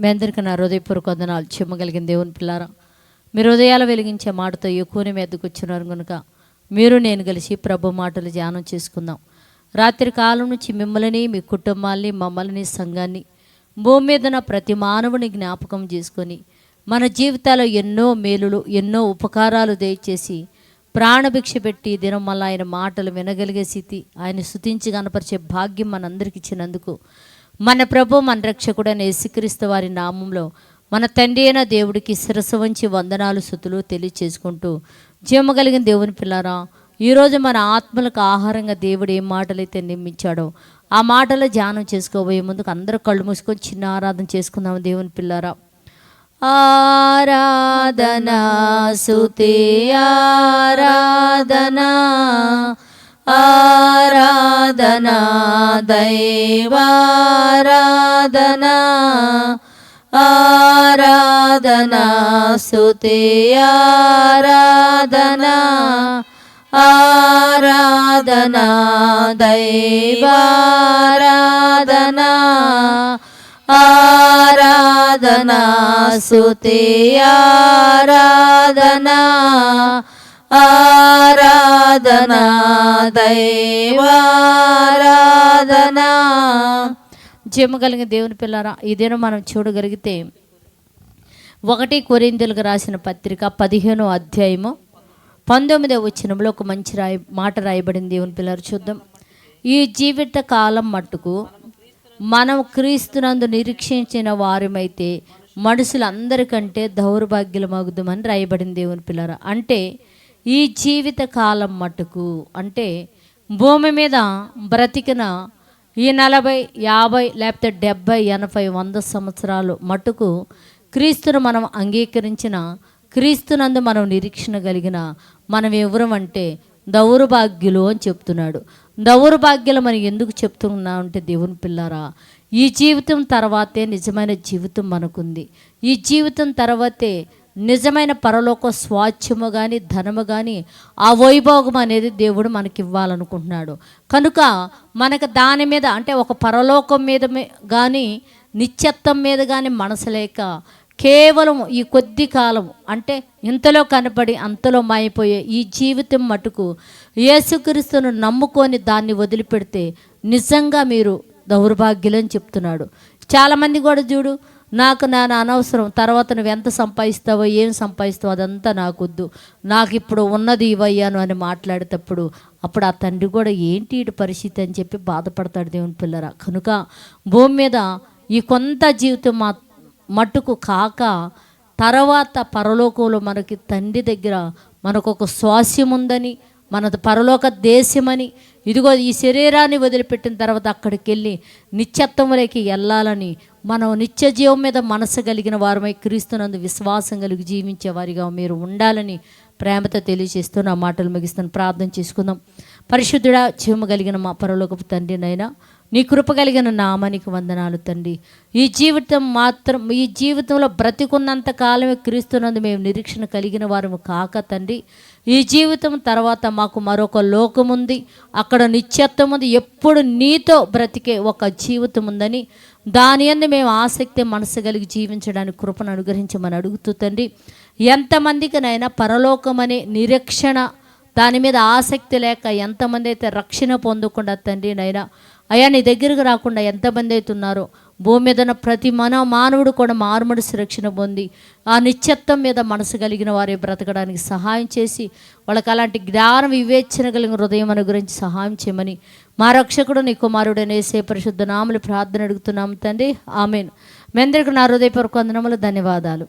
మీ అందరికీ నా హృదయపూర్వక వందనాలు. చెమ్మగలిగిన దేవుని పిల్లారా మీరు హృదయాలు వెలిగించే మాటతో ఎక్కువని మీదకు వచ్చినారు కనుక మీరు నేను కలిసి ప్రభు మాటలు ధ్యానం చేసుకుందాం. రాత్రి కాలం నుంచి మిమ్మల్ని మీ కుటుంబాల్ని మమ్మల్ని సంఘాన్ని భూమి మీద ప్రతి మానవుని జ్ఞాపకం చేసుకొని మన జీవితాల్లో ఎన్నో మేలులు ఎన్నో ఉపకారాలు దయచేసి ప్రాణభిక్ష పెట్టి దినం మళ్ళీ ఆయన మాటలు వినగలిగే స్థితి ఆయన శుతించి కనపరిచే భాగ్యం మనందరికి ఇచ్చినందుకు మన ప్రభు మన రక్షకుడైన యేసుక్రీస్తు వారి నామంలో మన తండ్రి అయిన దేవుడికి శిరస్సు వంచి వందనాలు శుతులు తెలియచేసుకుంటూ జీవము కలిగిన దేవుని పిల్లారా ఈరోజు మన ఆత్మలకు ఆహారంగా దేవుడు ఏ మాటలైతే నిర్మించాడో ఆ మాటలు ధ్యానం చేసుకోబోయే ముందుకు అందరూ కళ్ళు మూసుకొని చిన్న ఆరాధన చేసుకుందాం దేవుని పిల్లారా. ఆరాధనా సుతే ఆరాధనా. ఆరాధనా దైవారాధనా ఆరాధనా సుతే ఆరాధనా ఆరాధనా దైవారాధనా ఆరాధనా సుతే ఆరాధనా ఆరాధనా దైవారాధనా జమ కలిగిన దేవుని పిల్లరా ఇదేనో మనం చూడగలిగితే ఒకటి కొరిందులకు రాసిన పత్రిక పదిహేనో అధ్యాయము పంతొమ్మిదవ వచ్చినంలో ఒక మంచి రాయి మాట రాయబడింది దేవుని పిల్లలు చూద్దాం. ఈ జీవిత కాలం మట్టుకు మనం క్రీస్తునందు నిరీక్షించిన వారమైతే మనుషులందరికంటే దౌర్భాగ్యమగుదామని రాయబడింది దేవుని పిల్లరా. అంటే ఈ జీవిత కాలం మటుకు అంటే భూమి మీద బ్రతికిన ఈ నలభై యాభై లేకపోతే డెబ్భై ఎనభై వంద సంవత్సరాలు మటుకు క్రీస్తును మనం అంగీకరించిన క్రీస్తునందు మనం నిరీక్షణ కలిగిన మనం ఎవరం అంటే దౌర్భాగ్యులు అని చెప్తున్నాడు. దౌర్భాగ్యులు మనం ఎందుకు చెప్తున్నా అంటే దేవుని పిల్లారా ఈ జీవితం తర్వాతే నిజమైన జీవితం మనకుంది. ఈ జీవితం తర్వాతే నిజమైన పరలోక స్వాచ్ఛము కానీ ధనము కానీ ఆ వైభోగం అనేది దేవుడు మనకి ఇవ్వాలనుకుంటున్నాడు కనుక మనకు దాని మీద అంటే ఒక పరలోకం మీద కానీ నిత్యత్వం మీద కానీ మనసు లేక కేవలం ఈ కొద్ది కాలం అంటే ఇంతలో కనపడి అంతలో మాయిపోయే ఈ జీవితం మటుకు యేసుక్రీస్తును నమ్ముకొని దాన్ని వదిలిపెడితే నిజంగా మీరు దౌర్భాగ్యులని చెప్తున్నాడు. చాలామంది కూడా చూడు నాకు నా అనవసరం. తర్వాత నువ్వు ఎంత సంపాదిస్తావో ఏం సంపాదిస్తావో అదంతా నాకొద్దు. నాకు ఇప్పుడు ఉన్నది ఇవయ్యాను అని మాట్లాడేటప్పుడు అప్పుడు ఆ తండ్రి కూడా ఏంటి ఇటు పరిస్థితి అని చెప్పి బాధపడతాడు దేవుని పిల్లరా. కనుక భూమి మీద ఈ కొంత జీవితం మా మట్టుకు కాక తర్వాత పరలోకంలో మనకి తండ్రి దగ్గర మనకు ఒక స్వాస్యం ఉందని మనది పరలోక దేశమని. ఇదిగో ఈ శరీరాన్ని వదిలిపెట్టిన తర్వాత అక్కడికి వెళ్ళి నిత్యత్వంలోకి వెళ్ళాలని మనం నిత్య జీవం మీద మనసు కలిగిన వారమై క్రీస్తునందు విశ్వాసం కలిగి జీవించే వారిగా మీరు ఉండాలని ప్రేమతో తెలియజేస్తూ నా మాటలు ముగిస్తాను ప్రార్థన చేసుకుందాం. పరిశుద్ధుడా జీవము కలిగిన మా పరలోకపు తండ్రినైనా నీ కృప కలిగిన నామానికి వందనాలు తండ్రి. ఈ జీవితం మాత్రం ఈ జీవితంలో బ్రతికున్నంత కాలమే క్రీస్తునందు మేము నిరీక్షణ కలిగిన వారము కాక తండ్రి. ఈ జీవితం తర్వాత మాకు మరొక లోకం ఉంది. అక్కడ నిత్యత్వం ఉంది. ఎప్పుడు నీతో బ్రతికే ఒక జీవితం ఉందని దాని అందు మేము ఆసక్తి మనసు కలిగి జీవించడానికి కృపను అనుగ్రహించమని అడుగుతూ తండ్రి. ఎంతమందికినైనా పరలోకమనే నిరీక్షణ దాని మీద ఆసక్తి లేక ఎంతమంది అయితే రక్షణ పొందకుండా తండ్రి నైనా అయ్యా నీ దగ్గరకు రాకుండా ఎంతమంది అయితే ఉన్నారో భూమి మీద ఉన్న ప్రతి మన మానవుడు కూడా మారుమడిసి రక్షణ పొంది ఆ నిత్యత్వం మీద మనసు కలిగిన వారే బ్రతకడానికి సహాయం చేసి వాళ్ళకి అలాంటి జ్ఞానం వివేచన కలిగిన హృదయం అని గురించి సహాయం చేయమని మా రక్షకుడు నీ కుమారుడనే అనేసే పరిశుద్ధ నామలు ప్రార్థన అడుగుతున్నాము తండ్రి. ఆమెను. మీ అందరికీ నా హృదయపూర్వక వందనములు ధన్యవాదాలు.